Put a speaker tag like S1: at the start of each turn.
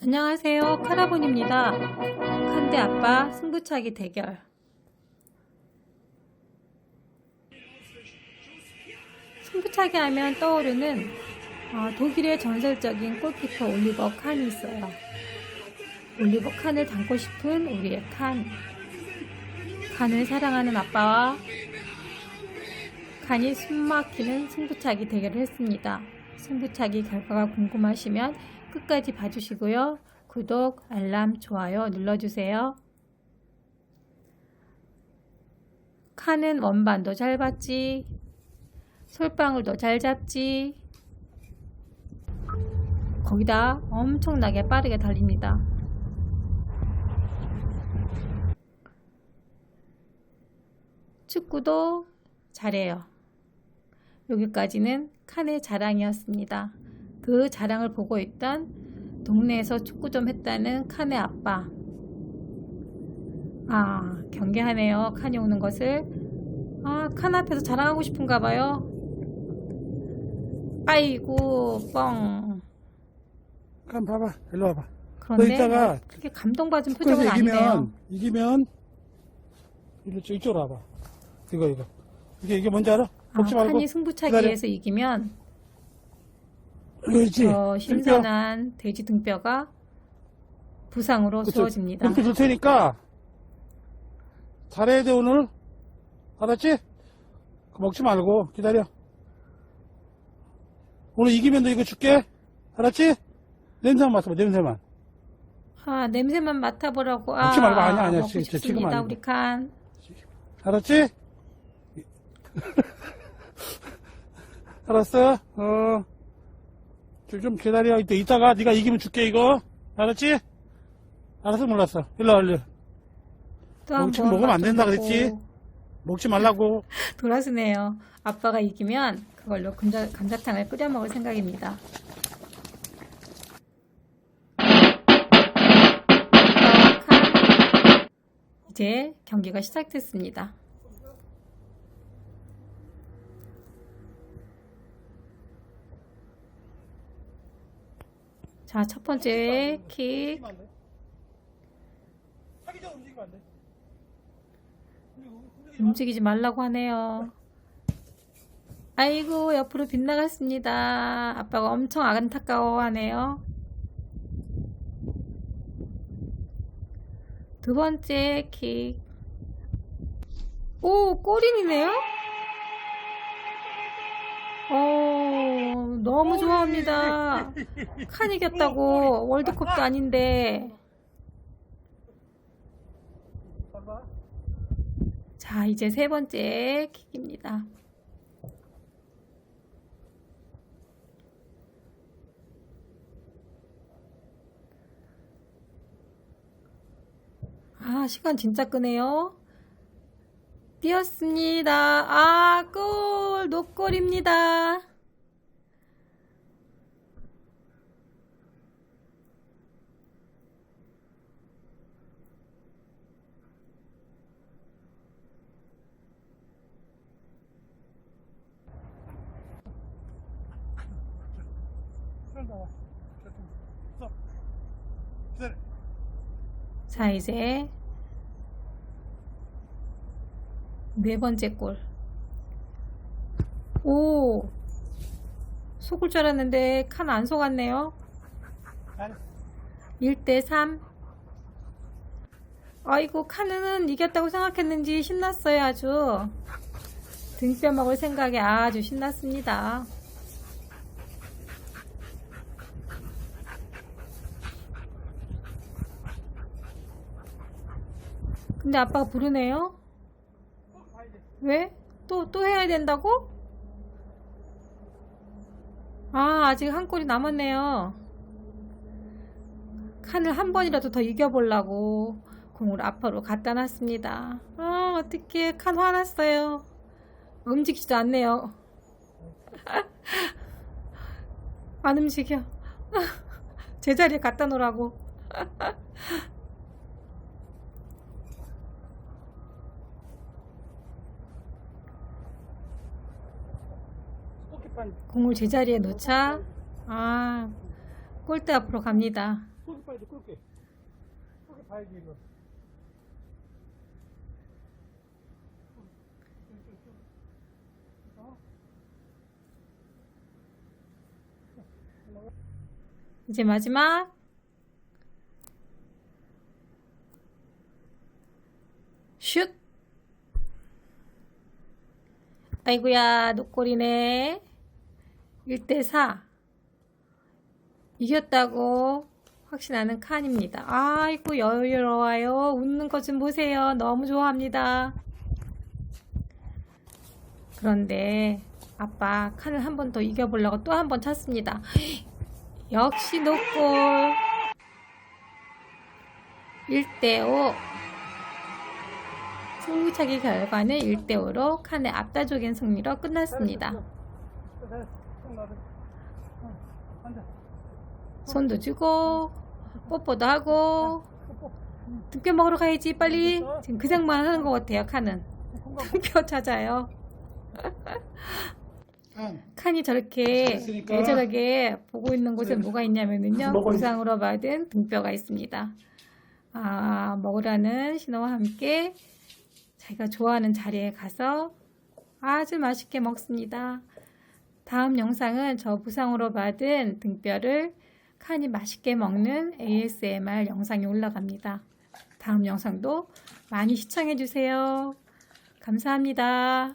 S1: 안녕하세요. 카라본입니다. 칸대 아빠 승부차기 대결. 승부차기 하면 떠오르는 어, 독일의 전설적인 골키퍼 올리버 칸이 있어요. 올리버 칸을 닮고 싶은 우리의 칸. 칸을 사랑하는 아빠와 칸이 숨막히는 승부차기 대결을 했습니다. 승부차기 결과가 궁금하시면 끝까지 봐주시고요. 구독, 알람, 좋아요 눌러주세요. 칸은 원반도 잘 받지, 솔방울도 잘 잡지, 거기다 엄청나게 빠르게 달립니다. 축구도 잘해요. 여기까지는 칸의 자랑이었습니다. 그 자랑을 보고 있던 동네에서 축구 좀 했다는 칸의 아빠. 아, 경계하네요. 칸이 오는 것을. 아, 칸 앞에서 자랑하고 싶은가 봐요. 아이고, 뻥.
S2: 한번 봐봐. 일로 와봐.
S1: 그런데
S2: 이따가
S1: 뭐 그렇게 감동받은 표정은 아니네요.
S2: 이기면, 이기면, 일로, 저 이쪽으로 와봐. 이거, 이거. 이게, 이게 뭔지 알아?
S1: 아. 칸이 승부차기에서 이기면
S2: 있지?
S1: 저. 신선한 돼지 등뼈가 부상으로
S2: 그쵸.
S1: 주어집니다.
S2: 이렇게 줄 테니까, 잘해야 돼, 오늘. 알았지? 먹지 말고, 기다려. 오늘 이기면 너 이거 줄게. 알았지? 냄새만 맡아봐, 냄새만.
S1: 아, 냄새만 맡아보라고. 아,
S2: 먹지 말고, 아니야, 아니야.
S1: 먹고
S2: 지- 지- 지금
S1: 싶습니다. 우리 칸.
S2: 알았지? 알았어? 어. 좀, 좀 기다려. 이따, 이따가 네가 이기면 줄게, 이거. 알았지? 알았어, 몰랐어. 일로 와, 일로.
S1: 한번
S2: 지금 먹으면 안 된다 그랬지? 먹지 말라고.
S1: 돌아서네요. 아빠가 이기면 그걸로 감자, 감자탕을 끓여 먹을 생각입니다. 이제 경기가 시작됐습니다. 자, 첫 번째 킥. 움직이지 말라고 하네요. 아이고, 옆으로 빗나갔습니다. 아빠가 엄청 안타까워하네요. 두 번째 킥. 오, 골인이네요? 오, 너무 좋아합니다. 칸 이겼다고. 월드컵도 아닌데. 자, 이제 세 번째 킥입니다. 아, 시간 진짜 끄네요. 뛰었습니다. 아, 골! 노골입니다.
S2: 손 나와. stop. 기다려.
S1: 자, 이제 네 번째 골. 오! 속을 줄 알았는데 칸 안 속았네요.
S2: 아니,
S1: 1대 3. 아이고, 칸은 이겼다고 생각했는지 신났어요, 아주. 등뼈 먹을 생각에 아주 신났습니다. 근데 아빠가 부르네요? 왜? 또, 또 해야 된다고? 아, 아직 한 골이 남았네요. 칸을 한 번이라도 더 이겨보려고 공을 앞으로 갖다 놨습니다. 아, 어떡해. 칸 화났어요. 움직이지도 않네요. 안 움직여. 제자리에 갖다 놓으라고.
S2: 골키퍼
S1: 공을 제자리에 놓자. 아, 골대 앞으로 갑니다.
S2: 봐야지, 이거.
S1: 이제 마지막. 슛! 아이고야, 노골이네. 1대4. 이겼다고 확신하는 칸입니다. 아이고, 여유로워요. 웃는 것 좀 보세요. 너무 좋아합니다. 그런데 아빠 칸을 한 번 더 이겨보려고 또 한 번 찼습니다. 역시 노골 1대5 승부차기 결과는 1대5로 칸의 압도적인 승리로 끝났습니다.
S2: 손.
S1: 손도 주고 뽀뽀도 하고 등뼈 먹으러 가야지 빨리. 지금 그 생각만 하는 것 같아요 칸은. 등뼈 찾아요.
S2: 칸.
S1: 칸이 저렇게. 애절하게 보고 있는 곳에 뭐가 있냐면요 부상으로 받은 등뼈가 있습니다. 아 먹으라는 신호와 함께 자기가 좋아하는 자리에 가서 아주 맛있게 먹습니다 다음 영상은 저 부상으로 받은 등뼈를 칸이 맛있게 먹는 ASMR 영상이 올라갑니다. 다음 영상도 많이 시청해 주세요. 감사합니다